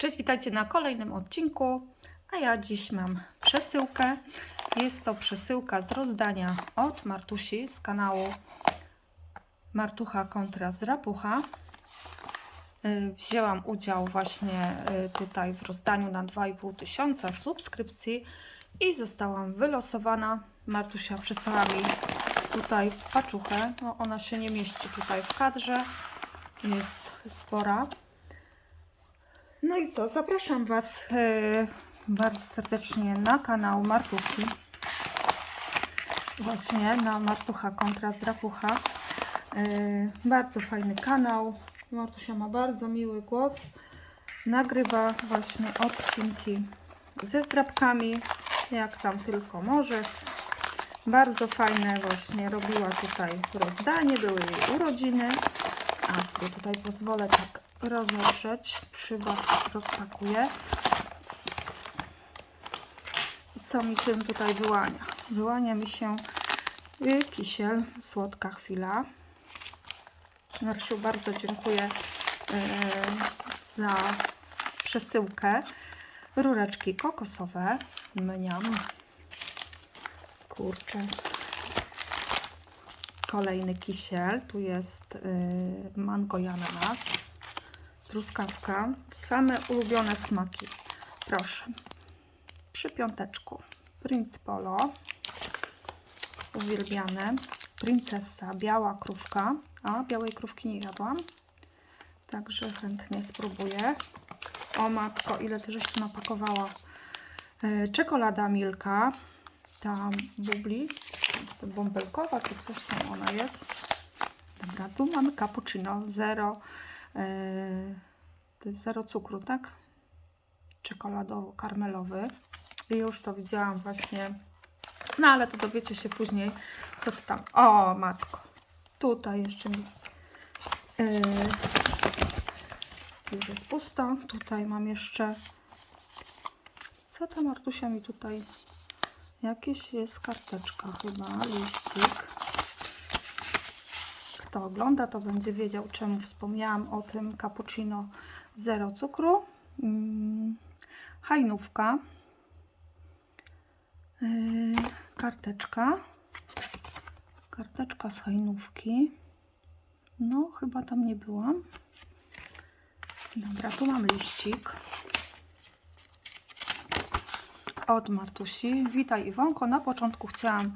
Cześć, witajcie na kolejnym odcinku. A ja dziś mam przesyłkę. Jest to przesyłka z rozdania od Martusi z kanału Martucha kontra Zrapucha. Y, Wzięłam udział właśnie y, tutaj w rozdaniu na 2,5 tysiąca subskrypcji i zostałam wylosowana. Martusia przysłała mi tutaj paczuchę. No, ona się nie mieści tutaj w kadrze. Jest spora. No i co? Zapraszam Was e, bardzo serdecznie na kanał Martusi. Właśnie na Martucha kontra Zdrapucha. E, bardzo fajny kanał. Martusia ma bardzo miły głos. Nagrywa właśnie odcinki ze zdrabkami, jak tam tylko może. Bardzo fajne właśnie robiła tutaj rozdanie, były jej urodziny. A sobie tutaj pozwolę tak rozłożyć. Przy Was rozpakuję. Co mi się tutaj wyłania? Wyłania mi się y, kisiel, słodka chwila. Marszu, bardzo dziękuję y, za przesyłkę. Rureczki kokosowe. Mniam. Kurczę. Kolejny kisiel. Tu jest y, mango i ananas. Truskawka. Same ulubione smaki. Proszę. Przy piąteczku. Prince Polo. Uwielbiane. Princesa. Biała krówka. A, białej krówki nie jadłam. Także chętnie spróbuję. O matko, ile ty żeś tu napakowała. Y, Czekolada Milka. Ta bubli bąbelkowa, czy coś tam ona jest. Dobra, tu mamy cappuccino, zero, to jest zero cukru, tak? Czekoladowo-karmelowy. I już to widziałam właśnie, no ale to dowiecie się później, co to tam. O, matko, tutaj jeszcze yy, już jest pusto. Tutaj mam jeszcze, co ta Martusia mi tutaj Jakieś jest karteczka chyba, liścik. Kto ogląda, to będzie wiedział, czemu wspomniałam o tym cappuccino zero cukru. Mm, hajnówka. Yy, karteczka. Karteczka z hajnówki. No, chyba tam nie byłam. Dobra, tu mam liścik od Martusi. Witaj Iwonko. Na początku chciałam,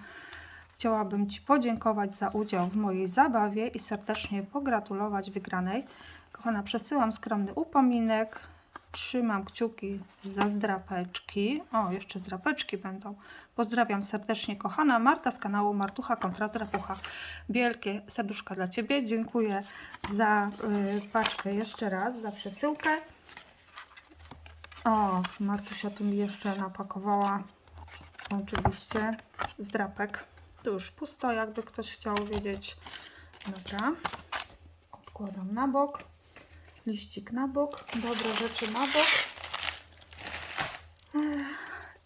chciałabym Ci podziękować za udział w mojej zabawie i serdecznie pogratulować wygranej. Kochana, przesyłam skromny upominek. Trzymam kciuki za zdrapeczki. O, jeszcze zdrapeczki będą. Pozdrawiam serdecznie, kochana Marta z kanału Martucha kontra Zdrapucha. Wielkie serduszka dla Ciebie. Dziękuję za y, paczkę jeszcze raz, za przesyłkę. O, Martusia tu mi jeszcze napakowała oczywiście zdrapek. Tu już pusto, jakby ktoś chciał wiedzieć. Dobra. Odkładam na bok. Liścik na bok. Dobre rzeczy na bok.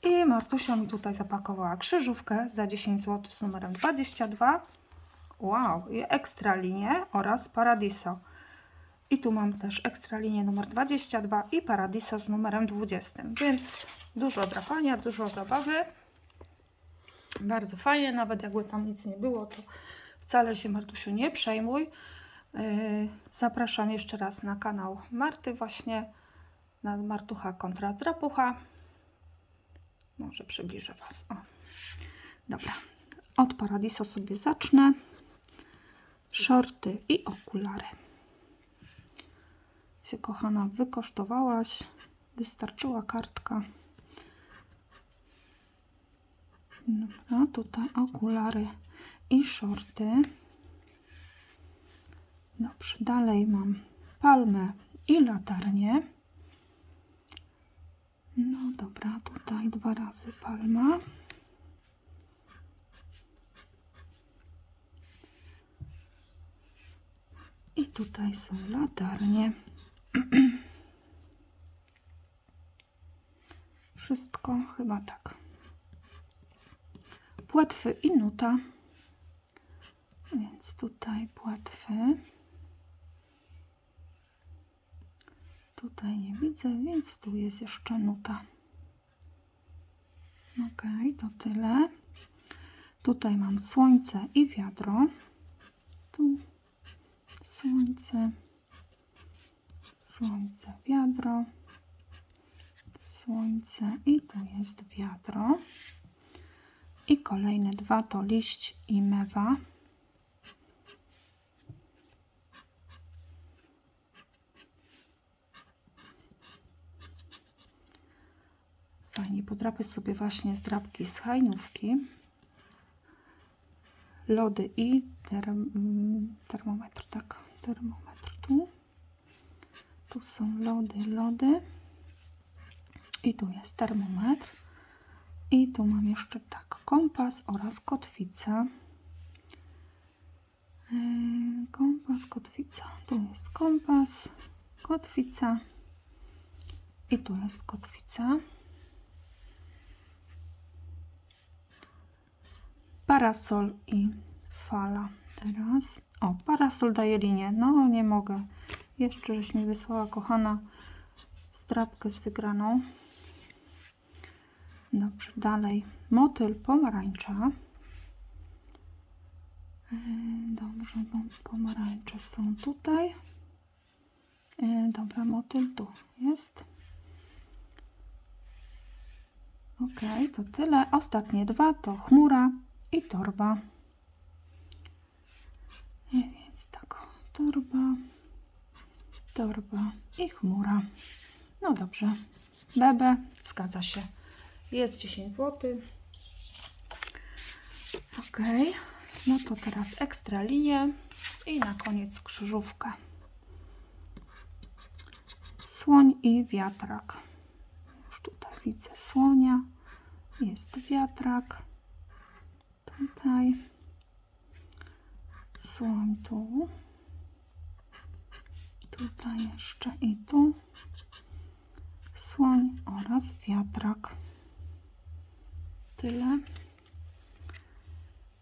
I Martusia mi tutaj zapakowała krzyżówkę za 10 zł z numerem 22. Wow, i ekstra linię oraz Paradiso. I tu mam też ekstra linię numer 22 i Paradiso z numerem 20. Więc dużo drapania, dużo zabawy. Bardzo fajnie, nawet jakby tam nic nie było, to wcale się Martusiu nie przejmuj. Yy, Zapraszam jeszcze raz na kanał Marty właśnie, na Martucha kontra Drapucha. Może przybliżę Was. O. Dobra, od Paradiso sobie zacznę. Shorty i okulary się kochana wykosztowałaś. Wystarczyła kartka. Dobra, tutaj okulary i shorty. Dobrze, dalej mam palmę i latarnię. No dobra, tutaj dwa razy palma. I tutaj są latarnie. Wszystko chyba tak. Płetwy i nuta. Więc tutaj płetwy. Tutaj nie widzę, więc tu jest jeszcze nuta. Ok, to tyle. Tutaj mam słońce i wiadro. Tu słońce, słońce, wiadro, słońce i tu jest wiadro. I kolejne dwa to liść i mewa. Fajnie, podrapię sobie właśnie zdrabki z hajnówki. Lody i term, termometr, tak, termometr tu. Tu są lody, lody. I tu jest termometr. I tu mam jeszcze tak, kompas oraz kotwica. Yy, Kompas, kotwica. Tu jest kompas, kotwica. I tu jest kotwica. Parasol i fala teraz. O, parasol daje linię. No, nie mogę. Jeszcze żeś mi wysłała kochana strapkę z wygraną. Dobrze, dalej. Motyl pomarańcza. Yy, Dobrze, bo pomarańcze są tutaj. Yy, Dobra, motyl tu jest. Ok, to tyle. Ostatnie dwa to chmura i torba. I więc tak, torba, torba i chmura. No dobrze. Bebe, zgadza się. Jest 10 zł. Ok, no to teraz ekstra linię i na koniec krzyżówka. Słoń i wiatrak. Już tutaj widzę słonia. Jest wiatrak. Tutaj. Słoń tu. Tutaj jeszcze i tu. Słoń oraz wiatrak. Tyle.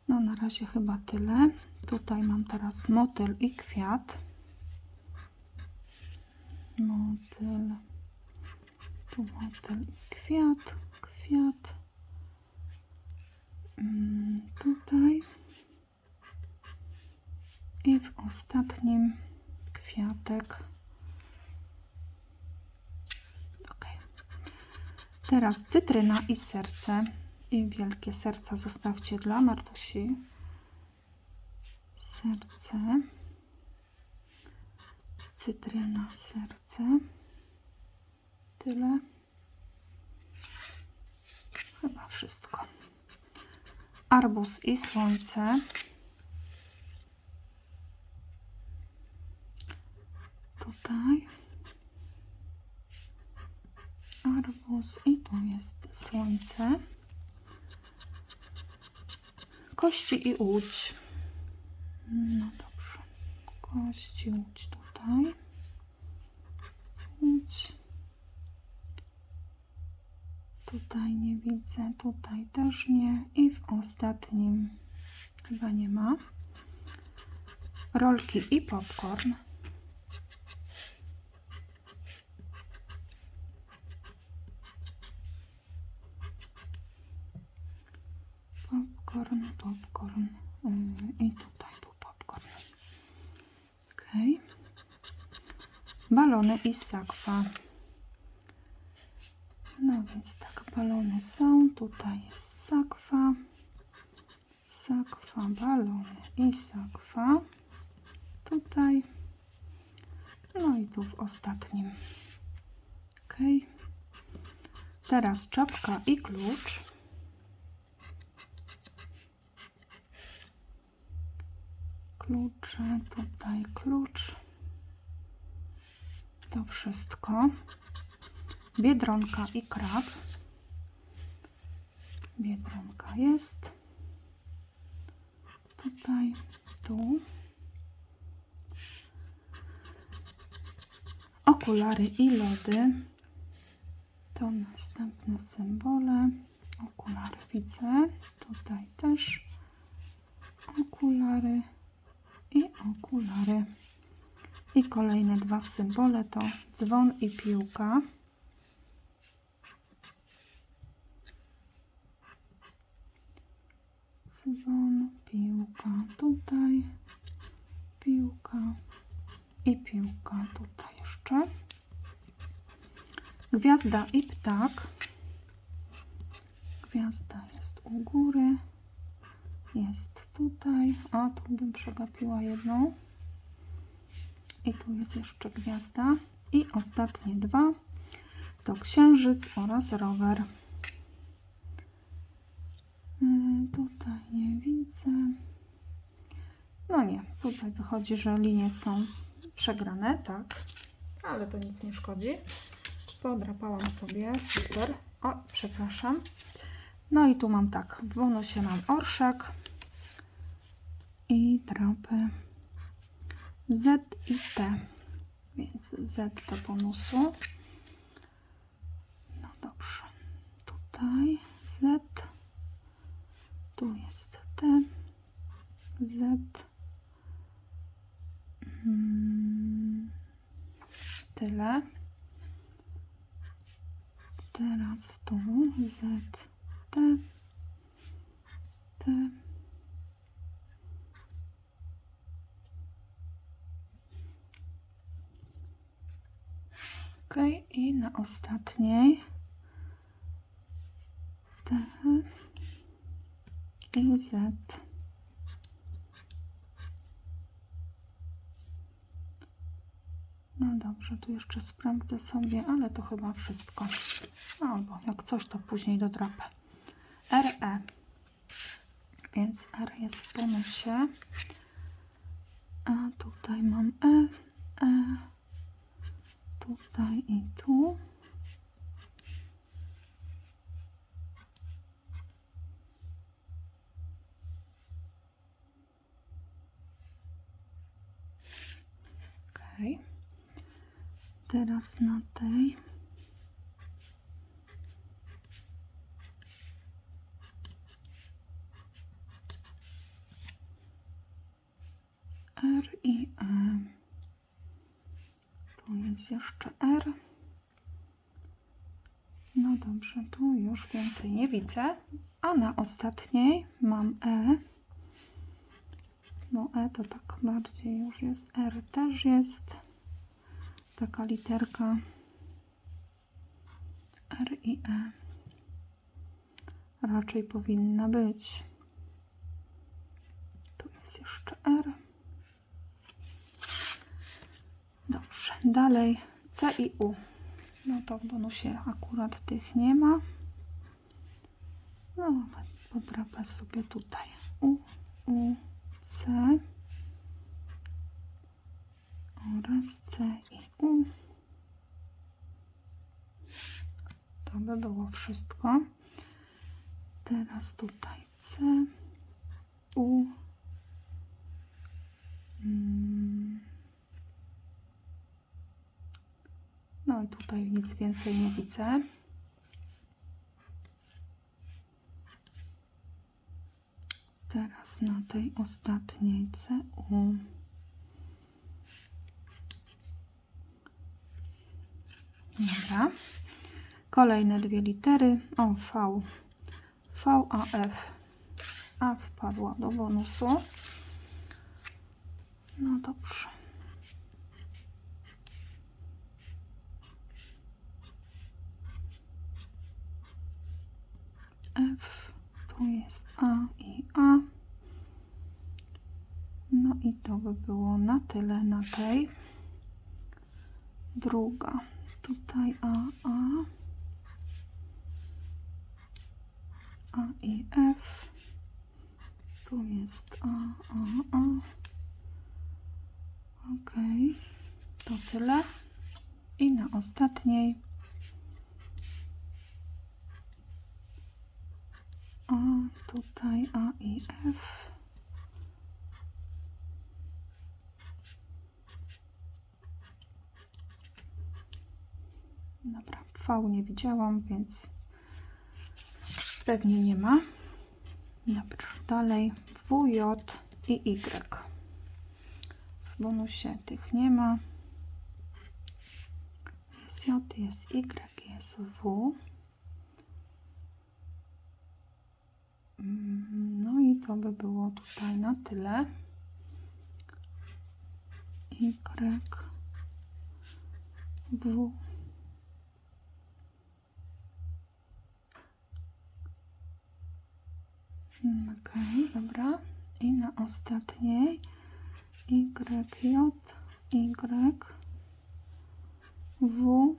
No na razie chyba tyle. Tutaj mam teraz motyl i kwiat. Motyl. Tu motyl i kwiat. Kwiat. Mm, Tutaj. I w ostatnim kwiatek. Teraz cytryna i serce. I wielkie serca zostawcie dla Martusi. Serce. Cytryna, serce. Tyle. Chyba wszystko. Arbuz i słońce. Tutaj. Arbuz i tu jest słońce. Kości i łódź. No dobrze. Kości, łódź tutaj. Łódź. Tutaj nie widzę, tutaj też nie. I w ostatnim chyba nie ma. Rolki i popcorn. Popcorn, popcorn. Yy, I tutaj był popcorn. Ok. Balony i sakwa. No więc tak, balony są. Tutaj jest sakwa. Sakwa, balony i sakwa. Tutaj. No i tu w ostatnim. Ok. Teraz czapka i klucz. Klucze, tutaj klucz. To wszystko. Biedronka i krab. Biedronka jest. Tutaj, tu. Okulary i lody. To następne symbole. Okulary widzę. Tutaj też okulary i okulary. I kolejne dwa symbole to dzwon i piłka. Dzwon, piłka tutaj, piłka i piłka tutaj jeszcze. Gwiazda i ptak. Gwiazda jest u góry. Jest tutaj. A tu bym przegapiła jedną. I tu jest jeszcze gwiazda. I ostatnie dwa to księżyc oraz rower. Yy, tutaj nie widzę. No nie, tutaj wychodzi, że linie są przegrane, tak. Ale to nic nie szkodzi. Podrapałam sobie, super. O, przepraszam. No i tu mam tak, w bonusie mam orszak i trapy Z i T. Więc Z do bonusu. No dobrze. Tutaj Z. Tu jest T. Z. Mm, Tyle. Teraz tu Z, T, T. I na ostatniej T i Z. No dobrze, tu jeszcze sprawdzę sobie, ale to chyba wszystko. Albo jak coś, to później dodrapę. RE. Więc R jest w bonusie. A tutaj mam E, E. Tutaj i tu. Okej. Teraz na tej. R i E. Tu jest jeszcze R. No dobrze, tu już więcej nie widzę. A na ostatniej mam E. No E to tak bardziej już jest. R też jest. Taka literka. R i E. Raczej powinna być. Tu jest jeszcze R. Dobrze, dalej C i U. No to w bonusie akurat tych nie ma. No, podrapę sobie tutaj. U, U, C oraz C i U. To by było wszystko. Teraz tutaj C, U. Mm. No i tutaj nic więcej nie widzę. Teraz na tej ostatniej CU. Dobra. Kolejne dwie litery. O, V. V, A, F. A wpadła do bonusu. No dobrze. F, tu jest A i A. No i to by było na tyle na tej. Druga. Tutaj A, A. A i F. Tu jest A, A, A. Ok. To tyle. I na ostatniej A, tutaj A i F. Dobra, V nie widziałam, więc pewnie nie ma. Dobrze, dalej W, J i Y. w bonusie tych nie ma. Jest J, jest Y, jest W. Mm, No i to by było tutaj na tyle. Y, W. Okej, dobra. I na ostatniej Y, J, Y, W.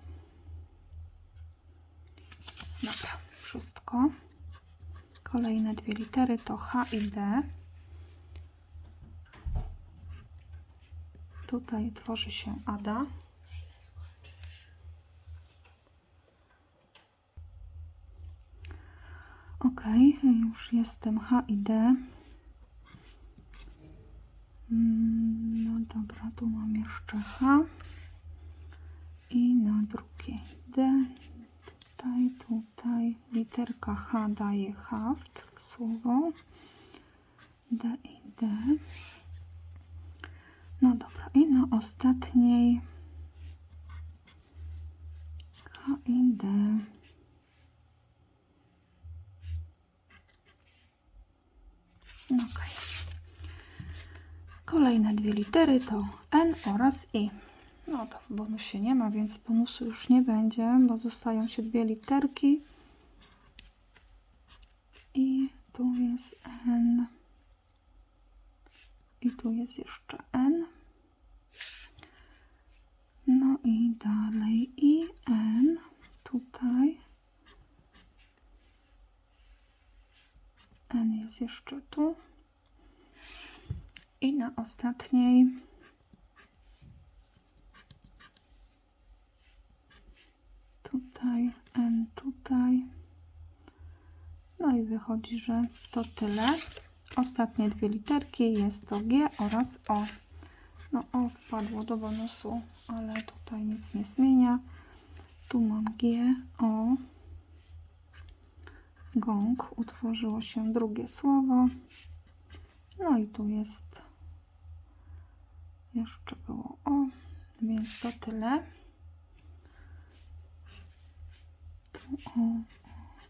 Dobra, wszystko. Kolejne dwie litery to H i D. Tutaj tworzy się Ada. Ok, już jestem H i D. Mm, No dobra, tu mam jeszcze H. I na drugiej D. Tutaj, tutaj literka H daje haft słowo. D i D. No dobra, i na ostatniej H i D. Ok. Kolejne dwie litery to N oraz I. No to w bonusie nie ma, więc bonusu już nie będzie, bo zostają się dwie literki. I tu jest N. I tu jest jeszcze N. No i dalej i N. Tutaj. N jest jeszcze tu. I na ostatniej tutaj, N tutaj. No i wychodzi, że to tyle. Ostatnie dwie literki jest to G oraz O. No O wpadło do bonusu, ale tutaj nic nie zmienia. Tu mam G, O. Gong. Utworzyło się drugie słowo. No i tu jest jeszcze było O, więc to tyle. Tu O,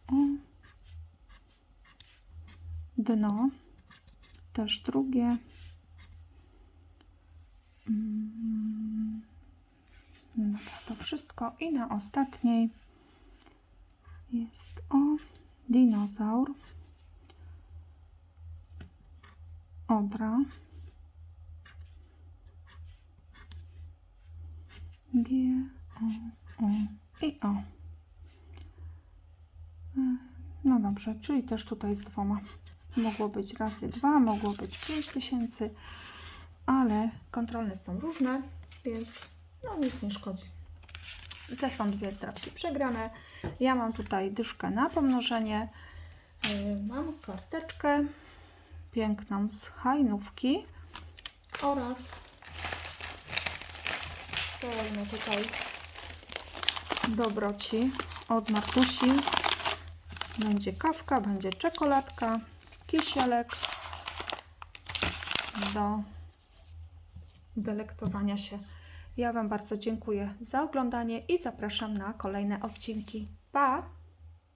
O. Dno. Też drugie. Mm. Dobra, to wszystko. I na ostatniej jest O, dinozaur. Odra. G, O, O i O. E, No dobrze, czyli też tutaj z dwoma. Mogło być razy dwa, mogło być 5 tysięcy, ale kontrolne są różne, więc no nic nie szkodzi. Te są dwie stratki przegrane. Ja mam tutaj dyszkę na pomnożenie. Yy, Mam karteczkę piękną z hajnówki oraz kolejne tutaj dobroci od Martusi. Będzie kawka, będzie czekoladka, kisielek do delektowania się. Ja Wam bardzo dziękuję za oglądanie i zapraszam na kolejne odcinki. Pa!